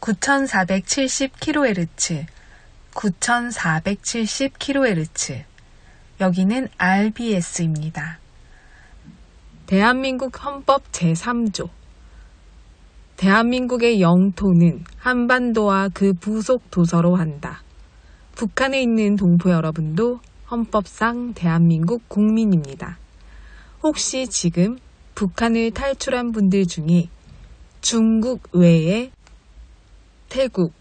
9470kHz, 9470kHz. 여기는 RBS입니다. 대한민국 헌법 제3조. 대한민국의 영토는 한반도와 그 부속 도서로 한다. 북한에 있는 동포 여러분도 헌법상 대한민국 국민입니다. 혹시 지금 북한을 탈출한 분들 중에 중국 외에 태국,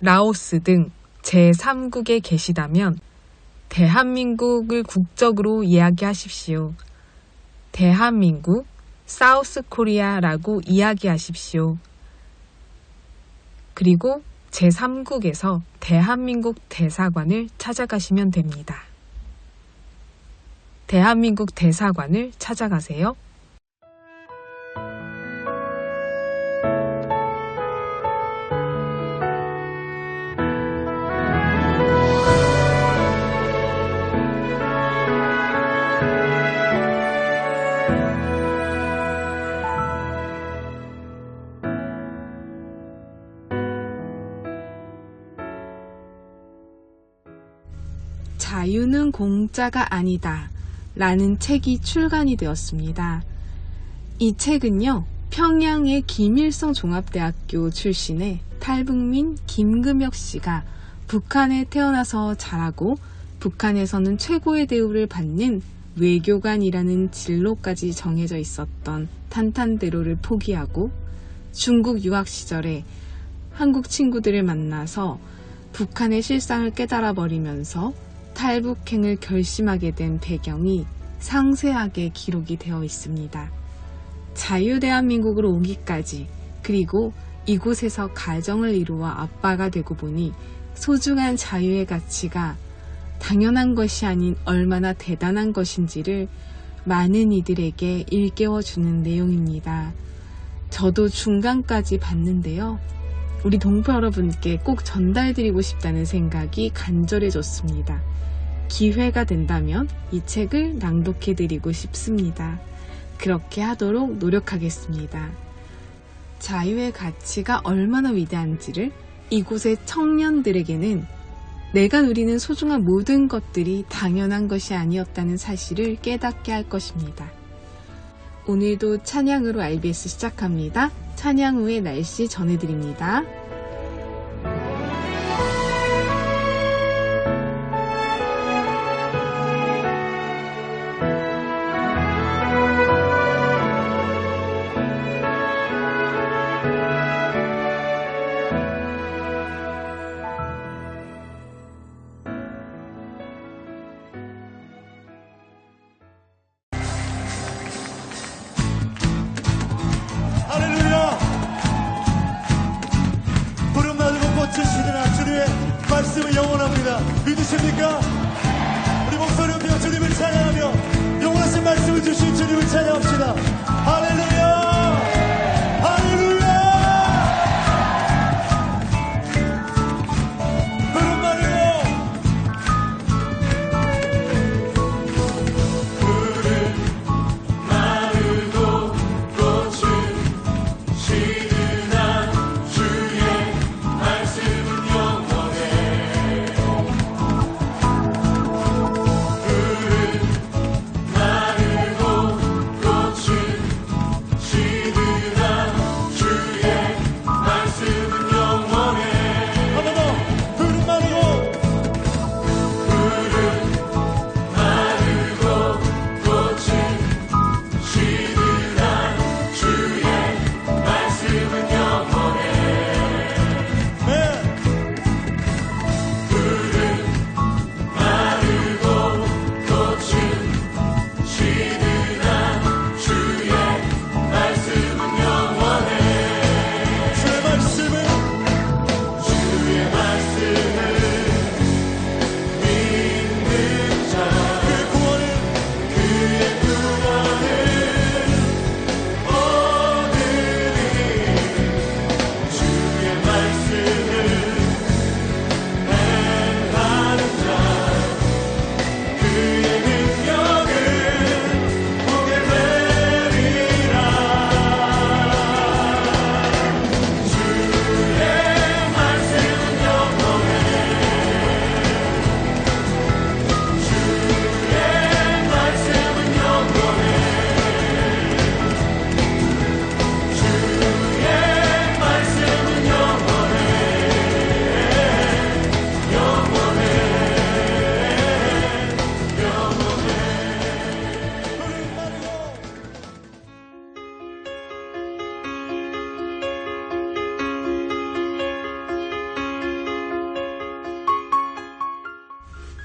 라오스 등 제3국에 계시다면 대한민국을 국적으로 이야기하십시오. 대한민국, 사우스 코리아라고 이야기하십시오. 그리고 제3국에서 대한민국 대사관을 찾아가시면 됩니다. 대한민국 대사관을 찾아가세요. 공짜가 아니다. 라는 책이 출간이 되었습니다. 이 책은요, 평양의 김일성 종합대학교 출신의 탈북민 김금혁 씨가 북한에 태어나서 자라고 북한에서는 최고의 대우를 받는 외교관이라는 진로까지 정해져 있었던 탄탄대로를 포기하고 중국 유학 시절에 한국 친구들을 만나서 북한의 실상을 깨달아 버리면서 탈북행을 결심하게 된 배경이 상세하게 기록이 되어 있습니다. 자유대한민국으로 오기까지 그리고 이곳에서 가정을 이루어 아빠가 되고 보니 소중한 자유의 가치가 당연한 것이 아닌 얼마나 대단한 것인지를 많은 이들에게 일깨워 주는 내용입니다. 저도 중간까지 봤는데요. 우리 동포 여러분께 꼭 전달드리고 싶다는 생각이 간절해졌습니다. 기회가 된다면 이 책을 낭독해드리고 싶습니다. 그렇게 하도록 노력하겠습니다. 자유의 가치가 얼마나 위대한지를 이곳의 청년들에게는 내가 누리는 소중한 모든 것들이 당연한 것이 아니었다는 사실을 깨닫게 할 것입니다. 오늘도 찬양으로 RBS 시작합니다. 찬양 후에 날씨 전해드립니다.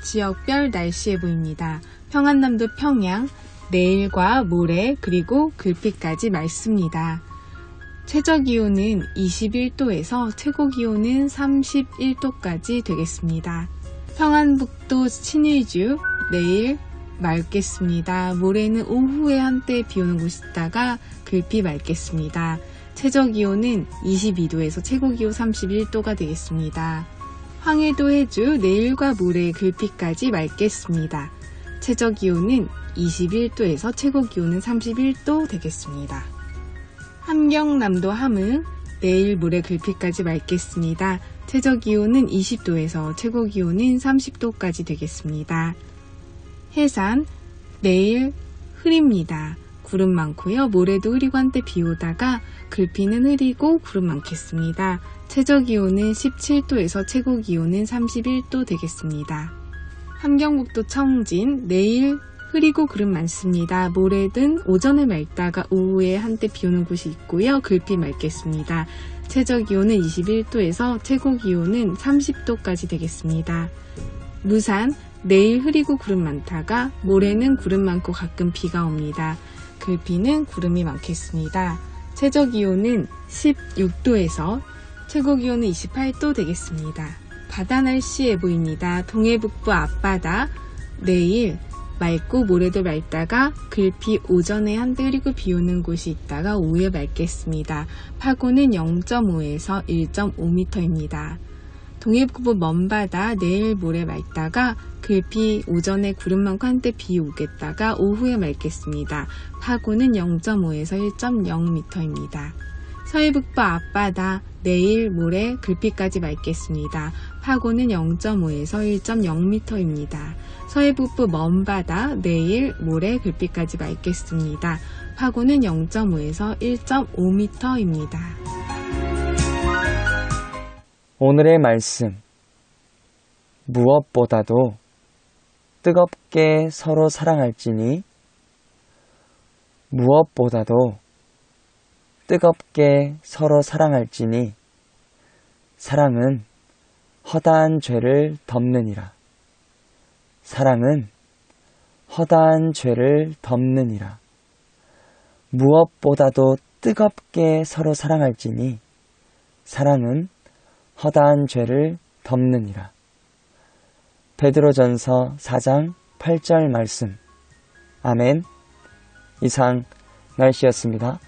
지역별 날씨 예보입니다. 평안남도 평양, 내일과 모레 그리고 글피까지 맑습니다. 최저 기온은 21도에서 최고 기온은 31도까지 되겠습니다. 평안북도 신일주 내일 맑겠습니다. 모레는 오후에 한때 비 오는 곳이 있다가 글피 맑겠습니다. 최저 기온은 22도에서 최고 기온 31도가 되겠습니다. 황해도 해주 내일과 모레 글피까지 맑겠습니다. 최저 기온은 21도에서 최고 기온은 31도 되겠습니다. 함경남도 함흥 내일 모레 글피까지 맑겠습니다. 최저 기온은 20도에서 최고 기온은 30도까지 되겠습니다. 해산 내일 흐립니다. 구름 많고요. 모레도 흐리고 한때 비 오다가 글피는 흐리고 구름 많겠습니다. 최저 기온은 17도에서 최고 기온은 31도 되겠습니다. 함경북도 청진 내일 흐리고 구름 많습니다. 모레든 오전에 맑다가 오후에 한때 비 오는 곳이 있고요. 글피 맑겠습니다. 최저 기온은 21도에서 최고 기온은 30도까지 되겠습니다. 무산 내일 흐리고 구름 많다가 모레는 구름 많고 가끔 비가 옵니다. 글피는 구름이 많겠습니다. 최저 기온은 16도에서 최고 기온은 28도 되겠습니다. 바다 날씨 예보입니다. 동해 북부 앞바다 내일 맑고 모레도 맑다가 글피 오전에 한때 흐리고 비 오는 곳이 있다가 오후에 맑겠습니다. 파고는 0.5에서 1.5m입니다. 동해북부 먼바다 내일 모레 맑다가 글피 오전에 구름 많고 한때 비 오겠다가 오후에 맑겠습니다. 파고는 0.5에서 1.0m입니다. 서해북부 앞바다 내일 모레 글피까지 맑겠습니다. 파고는 0.5에서 1.0m입니다. 서해북부 먼바다 내일 모레 글피까지 맑겠습니다. 파고는 0.5에서 1.5m입니다. 오늘의 말씀. 무엇보다도 뜨겁게 서로 사랑할지니 무엇보다도 뜨겁게 서로 사랑할지니 사랑은 허다한 죄를 덮느니라. 사랑은 허다한 죄를 덮느니라. 무엇보다도 뜨겁게 서로 사랑할지니 사랑은 허다한 죄를 덮느니라. 베드로전서 4장 8절 말씀. 아멘. 이상 날씨였습니다.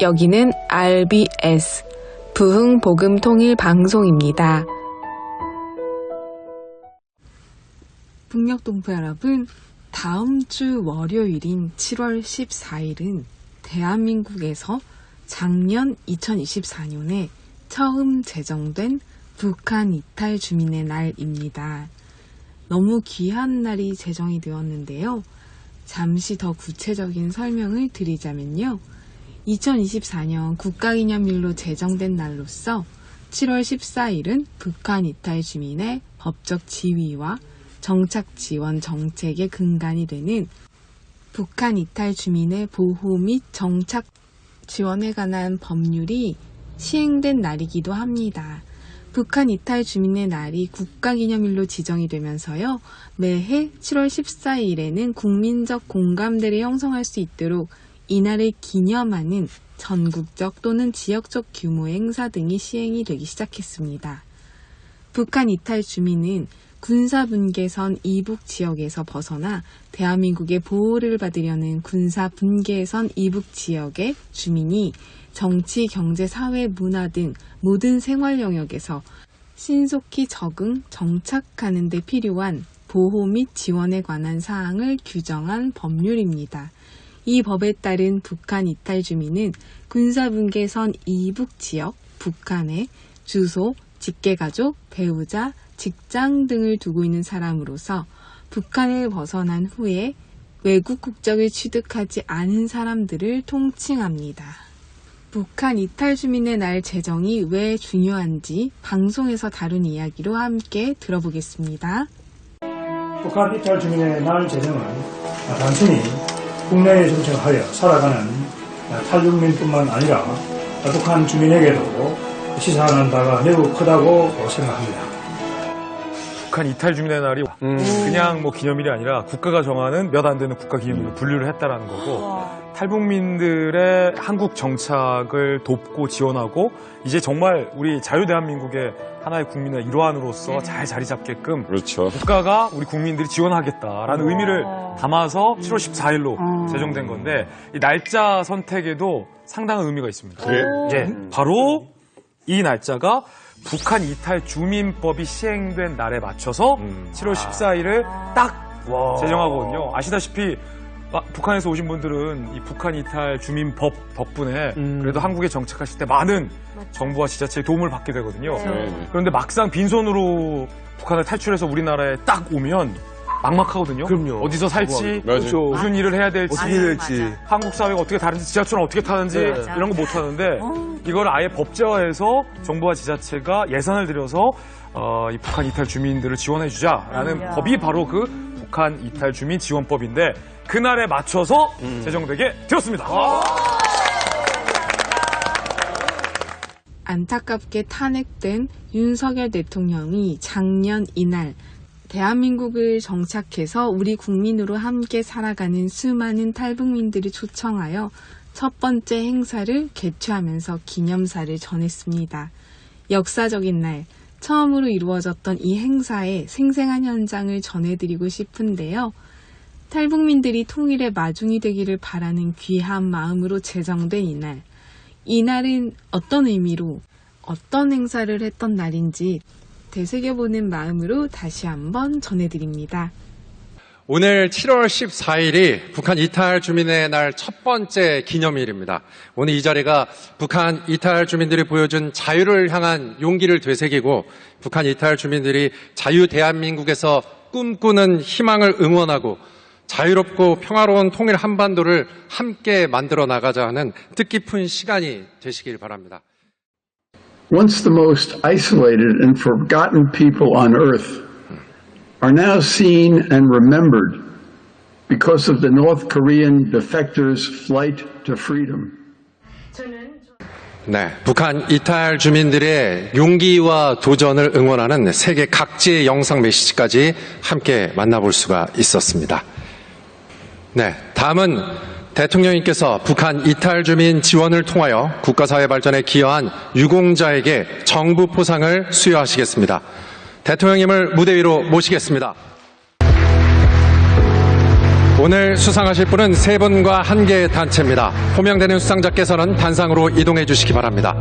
여기는 RBS 부흥 복음 통일 방송입니다. 북녘동포 여러분, 다음 주 월요일인 7월 14일은 대한민국에서 작년 2024년에 처음 제정된 북한 이탈 주민의 날입니다. 너무 귀한 날이 제정이 되었는데요. 잠시 더 구체적인 설명을 드리자면요. 2024년 국가기념일로 제정된 날로서 7월 14일은 북한 이탈 주민의 법적 지위와 정착 지원 정책의 근간이 되는 북한 이탈 주민의 보호 및 정착 지원에 관한 법률이 시행된 날이기도 합니다. 북한 이탈 주민의 날이 국가기념일로 지정이 되면서요. 매해 7월 14일에는 국민적 공감대를 형성할 수 있도록 이날을 기념하는 전국적 또는 지역적 규모의 행사 등이 시행이 되기 시작했습니다. 북한 이탈 주민은 군사분계선 이북 지역에서 벗어나 대한민국의 보호를 받으려는 군사분계선 이북 지역의 주민이 정치, 경제, 사회, 문화 등 모든 생활 영역에서 신속히 적응, 정착하는 데 필요한 보호 및 지원에 관한 사항을 규정한 법률입니다. 이 법에 따른 북한 이탈 주민은 군사분계선 이북 지역, 북한의 주소, 직계가족, 배우자, 직장 등을 두고 있는 사람으로서 북한을 벗어난 후에 외국 국적을 취득하지 않은 사람들을 통칭합니다. 북한 이탈 주민의 날 제정이 왜 중요한지 방송에서 다룬 이야기로 함께 들어보겠습니다. 북한 이탈 주민의 날 제정은 단순히 국내에 정착하여 살아가는 탈북민뿐만 아니라 북한 주민에게도 시사하는 바가 매우 크다고 생각합니다. 북한 이탈 주민의 날이 그냥 뭐 기념일이 아니라 국가가 정하는 몇 안 되는 국가 기념일로 분류를 했다라는 거고 탈북민들의 한국 정착을 돕고 지원하고 이제 정말 우리 자유 대한민국의 하나의 국민의 일환으로서 잘 자리 잡게끔 그렇죠. 국가가 우리 국민들이 지원하겠다라는 의미를 담아서 7월 14일로 제정된 건데 이 날짜 선택에도 상당한 의미가 있습니다. 그래? 예, 바로 이 날짜가 북한 이탈 주민법이 시행된 날에 맞춰서 7월 14일을 딱 제정하거든요. 아시다시피 아, 북한에서 오신 분들은 이 북한 이탈 주민법 덕분에 그래도 한국에 정착하실 때 많은 정부와 지자체의 도움을 받게 되거든요. 네. 그런데 막상 빈손으로 북한을 탈출해서 우리나라에 딱 오면 막막하거든요. 그럼요. 어디서 살지. 그렇죠. 무슨 일을 해야 될지, 어떻게 해야 될지. 한국 사회가 어떻게 다른지, 지하철은 어떻게 타는지 네. 이런 거 못 하는데 이걸 아예 법제화해서 정부와 지자체가 예산을 들여서 어, 이 북한 이탈 주민들을 지원해주자라는 법이 바로 그 북한 이탈 주민 지원법인데 그날에 맞춰서 제정되게 되었습니다. 안타깝게 탄핵된 윤석열 대통령이 작년 이날 대한민국을 정착해서 우리 국민으로 함께 살아가는 수많은 탈북민들을 초청하여 첫 번째 행사를 개최하면서 기념사를 전했습니다. 역사적인 날, 처음으로 이루어졌던 이 행사의 생생한 현장을 전해드리고 싶은데요. 탈북민들이 통일의 마중이 되기를 바라는 귀한 마음으로 제정된 이날. 이날은 어떤 의미로 어떤 행사를 했던 날인지 되새겨보는 마음으로 다시 한번 전해드립니다. 오늘 7월 14일이 북한 이탈 주민의 날 첫 번째 기념일입니다. 오늘 이 자리가 북한 이탈 주민들이 보여준 자유를 향한 용기를 되새기고 북한 이탈 주민들이 자유 대한민국에서 꿈꾸는 희망을 응원하고 자유롭고 평화로운 통일 한반도를 함께 만들어 나가자 하는 뜻깊은 시간이 되시길 바랍니다. once the most isolated and forgotten people on earth, are now seen and remembered because of the North Korean defectors' flight to freedom. 네, 북한 이탈 주민들의 용기와 도전을 응원하는 세계 각지의 영상 메시지까지 함께 만나볼 수가 있었습니다. 네, 다음은 대통령님께서 북한 이탈 주민 지원을 통하여 국가사회 발전에 기여한 유공자에게 정부 포상을 수여하시겠습니다. 대통령님을 무대 위로 모시겠습니다. 오늘 수상하실 분은 세 분과 한 개의 단체입니다. 호명되는 수상자께서는 단상으로 이동해 주시기 바랍니다.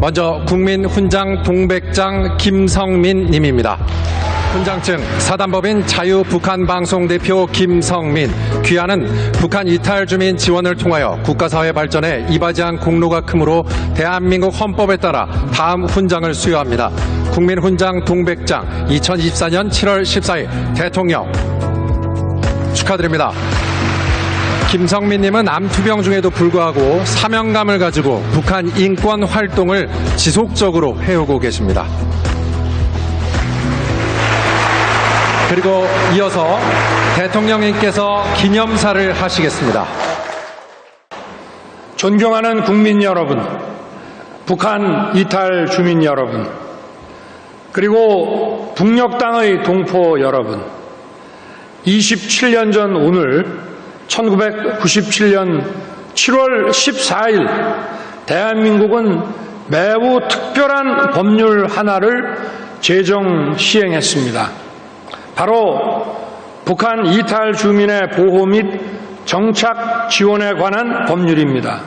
먼저 국민훈장 동백장 김성민 님입니다. 훈장증 사단법인 자유북한방송 대표 김성민 귀하는 북한 이탈 주민 지원을 통하여 국가사회 발전에 이바지한 공로가 크므로 대한민국 헌법에 따라 다음 훈장을 수여합니다. 국민훈장 동백장 2024년 7월 14일 대통령 축하드립니다. 김성민님은 암투병 중에도 불구하고 사명감을 가지고 북한 인권 활동을 지속적으로 해오고 계십니다. 그리고 이어서 대통령님께서 기념사를 하시겠습니다. 존경하는 국민 여러분, 북한 이탈 주민 여러분, 그리고 북녘 땅의 동포 여러분, 27년 전 오늘 1997년 7월 14일 대한민국은 매우 특별한 법률 하나를 제정 시행했습니다. 바로 북한 이탈 주민의 보호 및 정착 지원에 관한 법률입니다.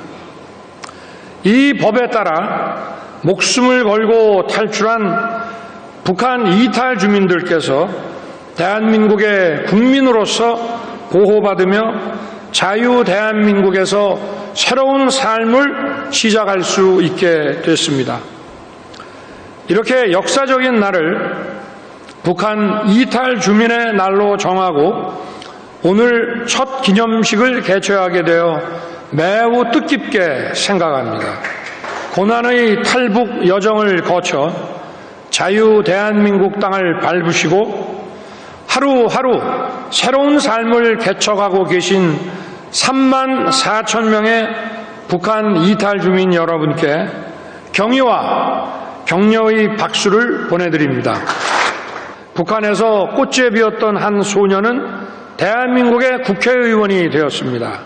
이 법에 따라 목숨을 걸고 탈출한 북한 이탈 주민들께서 대한민국의 국민으로서 보호받으며 자유 대한민국에서 새로운 삶을 시작할 수 있게 됐습니다. 이렇게 역사적인 날을 북한 이탈 주민의 날로 정하고 오늘 첫 기념식을 개최하게 되어 매우 뜻깊게 생각합니다. 고난의 탈북 여정을 거쳐 자유 대한민국 땅을 밟으시고 하루하루 새로운 삶을 개척하고 계신 3만 4천 명의 북한 이탈 주민 여러분께 경의와 격려의 박수를 보내드립니다. 북한에서 꽃에 피었던 한 소녀는 대한민국의 국회의원이 되었습니다.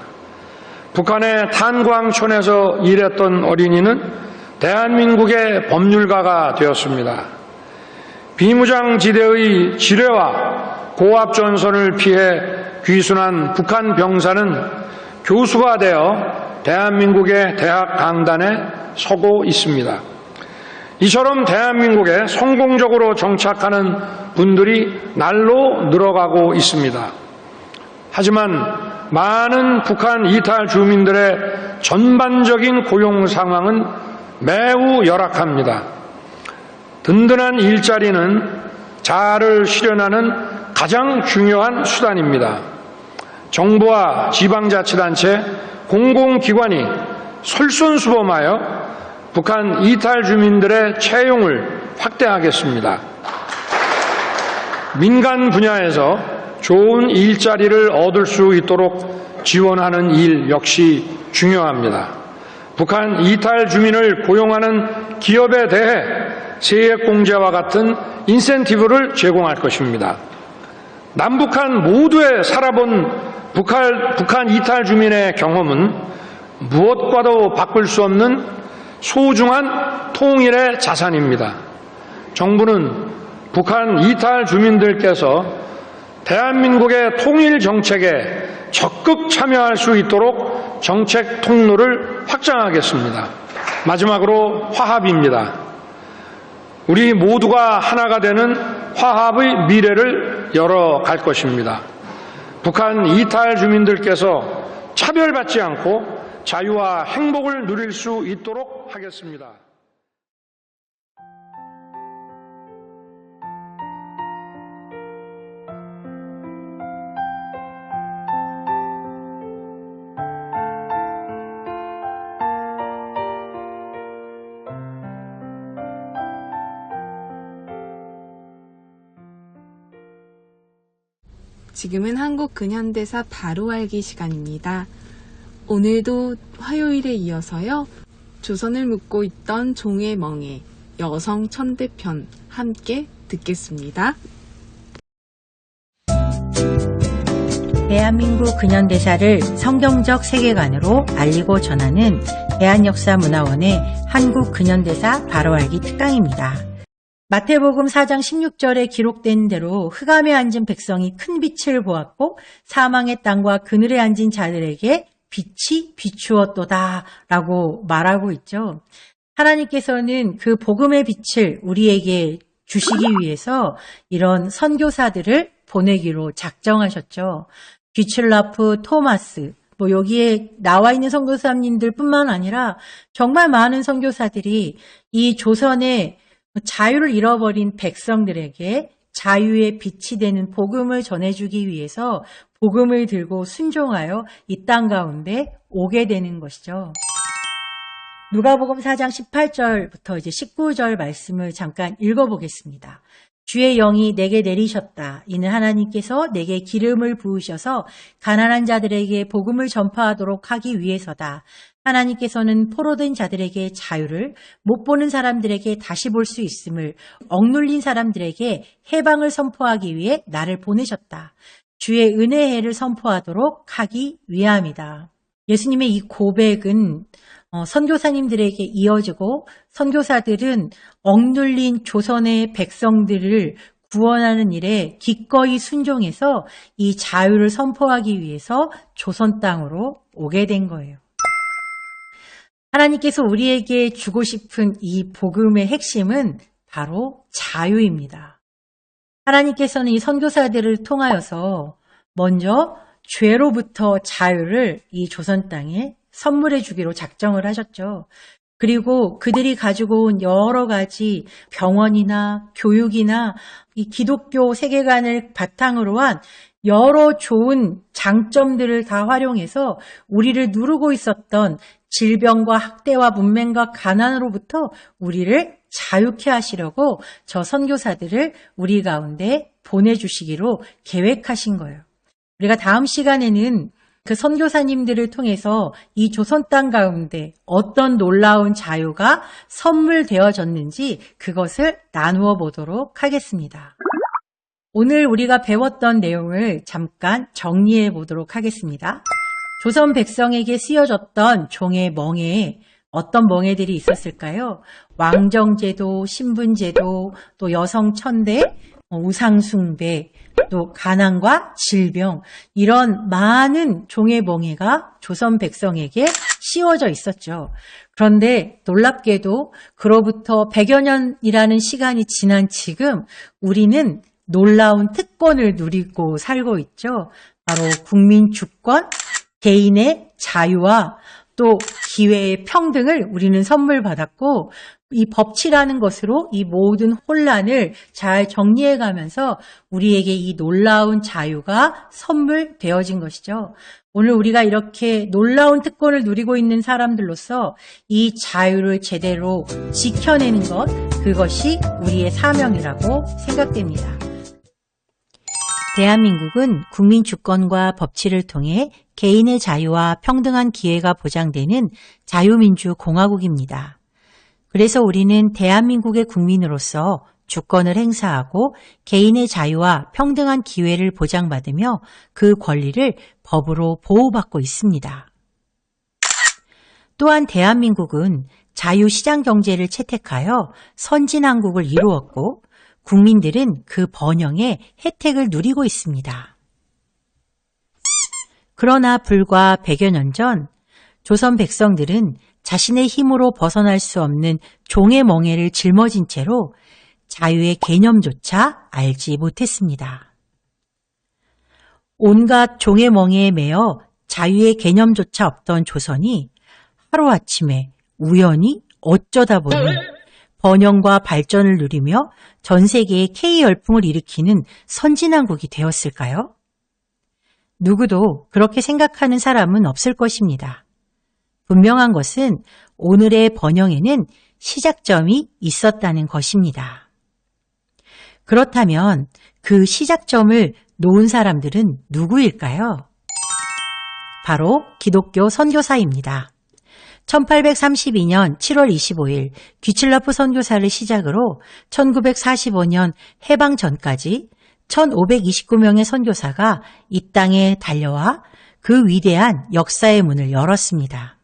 북한의 탄광촌에서 일했던 어린이는 대한민국의 법률가가 되었습니다. 비무장지대의 지뢰와 고압 전선을 피해 귀순한 북한 병사는 교수가 되어 대한민국의 대학 강단에 서고 있습니다. 이처럼 대한민국에 성공적으로 정착하는 분들이 날로 늘어가고 있습니다. 하지만 많은 북한 이탈 주민들의 전반적인 고용 상황은 매우 열악합니다. 든든한 일자리는 자아를 실현하는 가장 중요한 수단입니다. 정부와 지방자치단체, 공공기관이 솔선수범하여 북한 이탈 주민들의 채용을 확대하겠습니다. 민간 분야에서 좋은 일자리를 얻을 수 있도록 지원하는 일 역시 중요합니다. 북한 이탈 주민을 고용하는 기업에 대해 세액공제와 같은 인센티브를 제공할 것입니다. 남북한 모두에 살아본 북한, 북한 이탈 주민의 경험은 무엇과도 바꿀 수 없는 소중한 통일의 자산입니다. 정부는 북한 이탈 주민들께서 대한민국의 통일 정책에 적극 참여할 수 있도록 정책 통로를 확장하겠습니다. 마지막으로 화합입니다. 우리 모두가 하나가 되는 화합의 미래를 열어갈 것입니다. 북한 이탈 주민들께서 차별받지 않고 자유와 행복을 누릴 수 있도록 하겠습니다. 지금은 한국 근현대사 바로 알기 시간입니다. 오늘도 화요일에 이어서요. 조선을 묻고 있던 종의 멍에 여성 천대편 함께 듣겠습니다. 대한민국 근현대사를 성경적 세계관으로 알리고 전하는 대한역사문화원의 한국 근현대사 바로 알기 특강입니다. 마태복음 4장 16절에 기록된 대로 흑암에 앉은 백성이 큰 빛을 보았고 사망의 땅과 그늘에 앉은 자들에게 빛이 비추었도다 라고 말하고 있죠. 하나님께서는 그 복음의 빛을 우리에게 주시기 위해서 이런 선교사들을 보내기로 작정하셨죠. 귀출라프, 토마스, 뭐 여기에 나와 있는 선교사님들 뿐만 아니라 정말 많은 선교사들이 이 조선의 자유를 잃어버린 백성들에게 자유의 빛이 되는 복음을 전해주기 위해서 복음을 들고 순종하여 이 땅 가운데 오게 되는 것이죠. 누가복음 4장 18절부터 이제 19절 말씀을 잠깐 읽어보겠습니다. 주의 영이 내게 내리셨다. 이는 하나님께서 내게 기름을 부으셔서 가난한 자들에게 복음을 전파하도록 하기 위해서다. 하나님께서는 포로된 자들에게 자유를, 못 보는 사람들에게 다시 볼 수 있음을, 억눌린 사람들에게 해방을 선포하기 위해 나를 보내셨다. 주의 은혜의 해를 선포하도록 하기 위함이다. 예수님의 이 고백은 어, 선교사님들에게 이어지고 선교사들은 억눌린 조선의 백성들을 구원하는 일에 기꺼이 순종해서 이 자유를 선포하기 위해서 조선 땅으로 오게 된 거예요. 하나님께서 우리에게 주고 싶은 이 복음의 핵심은 바로 자유입니다. 하나님께서는 이 선교사들을 통하여서 먼저 죄로부터 자유를 이 조선 땅에 선물해 주기로 작정을 하셨죠. 그리고 그들이 가지고 온 여러 가지 병원이나 교육이나 이 기독교 세계관을 바탕으로 한 여러 좋은 장점들을 다 활용해서 우리를 누르고 있었던 질병과 학대와 문맹과 가난으로부터 우리를 자유케 하시려고 저 선교사들을 우리 가운데 보내주시기로 계획하신 거예요. 우리가 다음 시간에는 그 선교사님들을 통해서 이 조선 땅 가운데 어떤 놀라운 자유가 선물되어졌는지 그것을 나누어 보도록 하겠습니다. 오늘 우리가 배웠던 내용을 잠깐 정리해 보도록 하겠습니다. 조선 백성에게 쓰여졌던 종의 멍에에 어떤 멍에들이 있었을까요? 왕정제도, 신분제도, 또 여성천대, 어, 우상숭배, 또 가난과 질병 이런 많은 종의 멍에가 조선 백성에게 씌워져 있었죠. 그런데 놀랍게도 그로부터 100여 년이라는 시간이 지난 지금 우리는 놀라운 특권을 누리고 살고 있죠. 바로 국민 주권, 개인의 자유와 또 기회의 평등을 우리는 선물 받았고 이 법치라는 것으로 이 모든 혼란을 잘 정리해 가면서 우리에게 이 놀라운 자유가 선물되어진 것이죠. 오늘 우리가 이렇게 놀라운 특권을 누리고 있는 사람들로서 이 자유를 제대로 지켜내는 것, 그것이 우리의 사명이라고 생각됩니다. 대한민국은 국민 주권과 법치를 통해 개인의 자유와 평등한 기회가 보장되는 자유민주 공화국입니다. 그래서 우리는 대한민국의 국민으로서 주권을 행사하고 개인의 자유와 평등한 기회를 보장받으며 그 권리를 법으로 보호받고 있습니다. 또한 대한민국은 자유시장 경제를 채택하여 선진한국을 이루었고 국민들은 그 번영의 혜택을 누리고 있습니다. 그러나 불과 100여 년 전 조선 백성들은 자신의 힘으로 벗어날 수 없는 종의 멍에를 짊어진 채로 자유의 개념조차 알지 못했습니다. 온갖 종의 멍에에 매여 자유의 개념조차 없던 조선이 하루아침에 우연히 어쩌다 보니 번영과 발전을 누리며 전 세계에 K 열풍을 일으키는 선진한국이 되었을까요? 누구도 그렇게 생각하는 사람은 없을 것입니다. 분명한 것은 오늘의 번영에는 시작점이 있었다는 것입니다. 그렇다면 그 시작점을 놓은 사람들은 누구일까요? 바로 기독교 선교사입니다. 1832년 7월 25일 귀칠라프 선교사를 시작으로 1945년 해방 전까지 1529명의 선교사가 이 땅에 달려와 그 위대한 역사의 문을 열었습니다.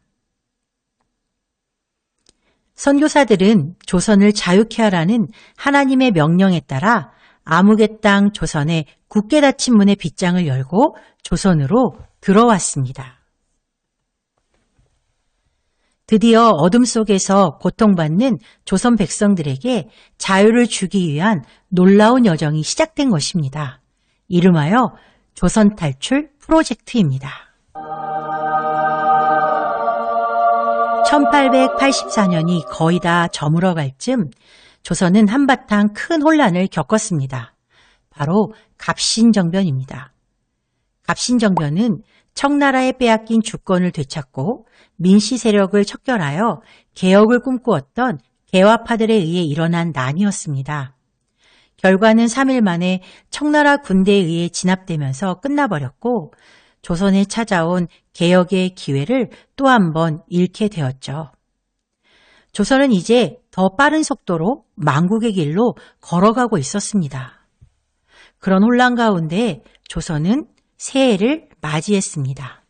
선교사들은 조선을 자유케 하라는 하나님의 명령에 따라 아무개 땅 조선의 굳게 닫힌 문의 빗장을 열고 조선으로 들어왔습니다. 드디어 어둠 속에서 고통받는 조선 백성들에게 자유를 주기 위한 놀라운 여정이 시작된 것입니다. 이름하여 조선 탈출 프로젝트입니다. 1884년이 거의 다 저물어갈 쯤 조선은 한바탕 큰 혼란을 겪었습니다. 바로 갑신정변입니다. 갑신정변은 청나라에 빼앗긴 주권을 되찾고 민씨 세력을 척결하여 개혁을 꿈꾸었던 개화파들에 의해 일어난 난이었습니다. 결과는 3일 만에 청나라 군대에 의해 진압되면서 끝나버렸고 조선에 찾아온 개혁의 기회를 또 한 번 잃게 되었죠. 조선은 이제 더 빠른 속도로 망국의 길로 걸어가고 있었습니다. 그런 혼란 가운데 조선은 새해를 맞이했습니다.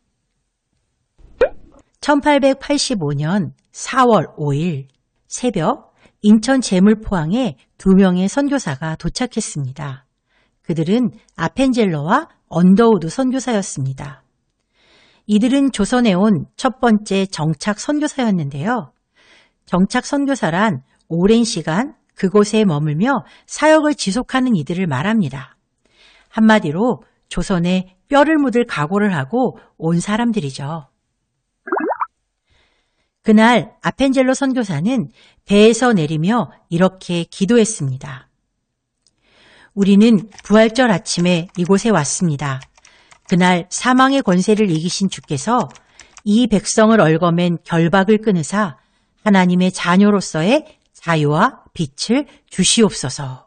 1885년 4월 5일 새벽 인천 제물포항에 두 명의 선교사가 도착했습니다. 그들은 아펜젤러와 언더우드 선교사였습니다. 이들은 조선에 온 첫 번째 정착 선교사였는데요. 정착 선교사란 오랜 시간 그곳에 머물며 사역을 지속하는 이들을 말합니다. 한마디로 조선에 뼈를 묻을 각오를 하고 온 사람들이죠. 그날 아펜젤로 선교사는 배에서 내리며 이렇게 기도했습니다. 우리는 부활절 아침에 이곳에 왔습니다. 그날 사망의 권세를 이기신 주께서 이 백성을 얽어맨 결박을 끊으사 하나님의 자녀로서의 자유와 빛을 주시옵소서.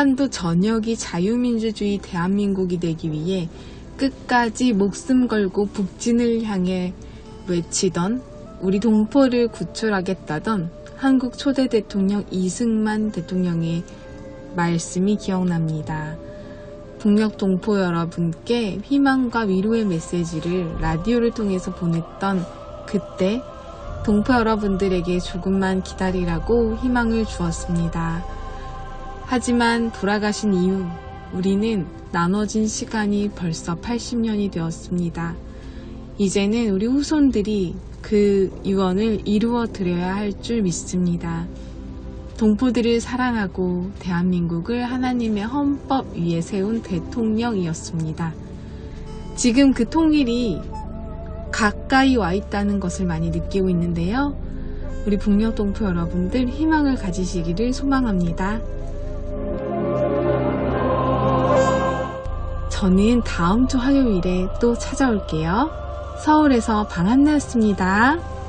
한반도 전역이 자유민주주의 대한민국이 되기 위해 끝까지 목숨 걸고 북진을 향해 외치던 우리 동포를 구출하겠다던 한국 초대 대통령 이승만 대통령의 말씀이 기억납니다. 북녘 동포 여러분께 희망과 위로의 메시지를 라디오를 통해서 보냈던 그때 동포 여러분들에게 조금만 기다리라고 희망을 주었습니다. 하지만 돌아가신 이후 우리는 나눠진 시간이 벌써 80년이 되었습니다. 이제는 우리 후손들이 그 유언을 이루어 드려야 할 줄 믿습니다. 동포들을 사랑하고 대한민국을 하나님의 헌법 위에 세운 대통령이었습니다. 지금 그 통일이 가까이 와 있다는 것을 많이 느끼고 있는데요. 우리 북녘 동포 여러분들 희망을 가지시기를 소망합니다. 저는 다음 주 화요일에 또 찾아올게요. 서울에서 방한나였습니다.